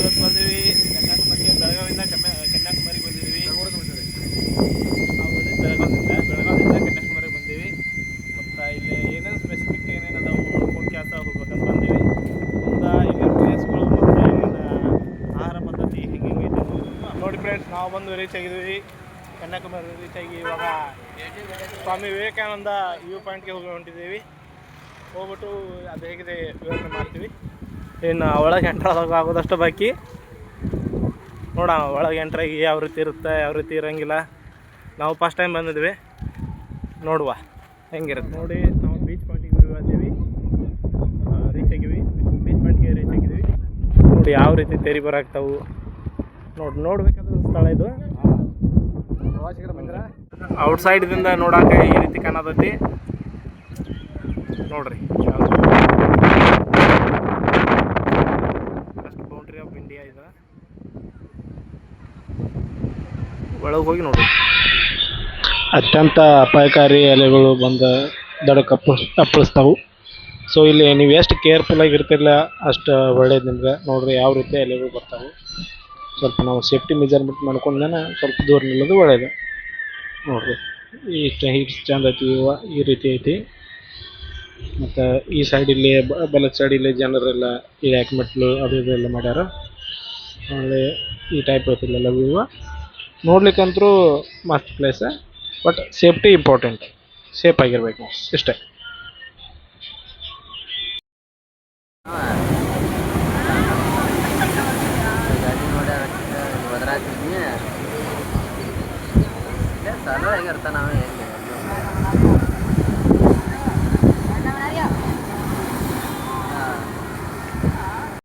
ಇವತ್ತು ಬಂದಿವಿ. ಕನ್ಯಾಕುಮಾರಿಗೆ ಬೆಳಗಾವಿಂದ ಕನ್ಯಾ, ಕನ್ಯಾಕುಮಾರಿಗೆ ಬಂದಿದ್ವಿ. ನಾವು ಬಂದಿದ್ದು ಬೆಳಗಾವಿಂದ ಬೆಳಗಾವಿಂದ ಕನ್ಯಾಕುಮಾರಿಗೆ ಬಂದೀವಿ. ಮತ್ತು ಇಲ್ಲಿ ಏನೇನು ಸ್ಪೆಸಿಫಿಕ್ ಏನೇನು ಅದಾವು ನೋಡ್ಕೊಂಡು ಕೆಲಸ ಹೋಗ್ಬೇಕಂತ ಬಂದೀವಿ. ಮುಂದೆ ಇಲ್ಲಿನ ಪ್ಲೇಸ್ಗಳು ಮತ್ತು ಇಲ್ಲಿನ ಆಹಾರ ಪದ್ಧತಿ ಹೆಂಗೆ ಅನ್ನೋದನ್ನ ನೋಡಿ ಫ್ರೆಂಡ್ಸ್ ನಾವು ಬಂದು ರೀಚ್ ಆಗಿದ್ವಿ. ಕನ್ಯಾಕುಮಾರಿ ರೀಚ್ ಆಗಿ ಇವಾಗ ಸ್ವಾಮಿ ವಿವೇಕಾನಂದ ವ್ಯೂ ಪಾಯಿಂಟ್ಗೆ ಹೋಗಿ ಹೊಂಟಿದ್ದೀವಿ ಹೋಗ್ಬಿಟ್ಟು ಅದು ಹೇಗಿದೆ ವಿವರಣೆ ಮಾಡ್ತೀವಿ. ಇನ್ನು ಒಳಗೆ ಎಂಟ್ರ್ ಆಗೋದಷ್ಟು ಬಾಕಿ. ನೋಡೋಣ, ಒಳಗೆ ಎಂಟ್ರಾಗಿ ಯಾವ ರೀತಿ ಇರುತ್ತೆ, ಯಾವ ರೀತಿ ಇರೋಂಗಿಲ್ಲ. ನಾವು ಫಸ್ಟ್ ಟೈಮ್ ಬಂದಿದ್ವಿ. ನೋಡುವ, ಹೆಂಗಿರುತ್ತೆ. ನೋಡಿ, ನಾವು ಬೀಚ್ ಪಾಯಿಂಟಿಗೆ ಬಂದೀವಿ ರೀಚ್ ಆಗಿವಿ. ಬೀಚ್ ಪಾಯಿಂಟ್ಗೆ ರೀಚ್ ಆಗಿದ್ದೀವಿ. ನೋಡಿ, ಯಾವ ರೀತಿ ತೆರಿ ಬರಾಗ್ತಾವು ನೋಡಿ, ನೋಡ್ಬೇಕಾದ ಸ್ಥಳ ಇದು. ಪ್ರವಾಸಿಗರ ಬಂದ್ರೆ ಔಟ್ಸೈಡ್ದಿಂದ ನೋಡಾಕ ಈ ರೀತಿ ಕಾಣತೈತಿ. ನೋಡ್ರಿ ಫಸ್ಟ್ ಒಳಗೆ ಹೋಗಿ ನೋಡಿ. ಅತ್ಯಂತ ಅಪಾಯಕಾರಿ ಎಲೆಗಳು ಬಂದ ದಡಕ್ಕೆ ಅಪ್ಪ ಅಪ್ಪಳಿಸ್ತಾವು. ಸೊ ಇಲ್ಲಿ ನೀವು ಎಷ್ಟು ಕೇರ್ಫುಲ್ ಆಗಿರ್ತಿರಲ್ಲ ಅಷ್ಟು ಒಳ್ಳೇದು ನಿಮ್ಗೆ. ನೋಡ್ರಿ ಯಾವ ರೀತಿ ಎಲೆಗಳು ಬರ್ತಾವೆ. ಸ್ವಲ್ಪ ನಾವು ಸೇಫ್ಟಿ ಮೆಜರ್ಮೆಂಟ್ ಮಾಡ್ಕೊಂಡೇನೆ ಸ್ವಲ್ಪ ದೂರ ನಿಲ್ಲೋದು ಒಳ್ಳೇದು. ನೋಡ್ರಿ ಇಷ್ಟು ಹೀಟ್ ಚಂದ ಐತಿ, ಈ ರೀತಿ ಐತಿ. ಮತ್ತು ಈ ಸೈಡ್ ಇಲ್ಲಿ ಬಲದ ಸೈಡ್ ಇಲ್ಲಿ ಜನರೆಲ್ಲ ಈ ಮೆಟ್ಲು ಅದು ಇದೆಲ್ಲ ಮಾಡ್ಯಾರ. ಈ ಟೈಪ್ ಇರ್ತಿಲ್ಲ ಇಲ್ಲೆಲ್ಲ ವ್ಯೂವ ನೋಡ್ಲಿಕ್ಕಂತರೂ ಮಸ್ತ್ place but safety important safe ಆಗಿರ್ಬೇಕು ನಾವು. ಇಷ್ಟೇ. ಗಾಡಿ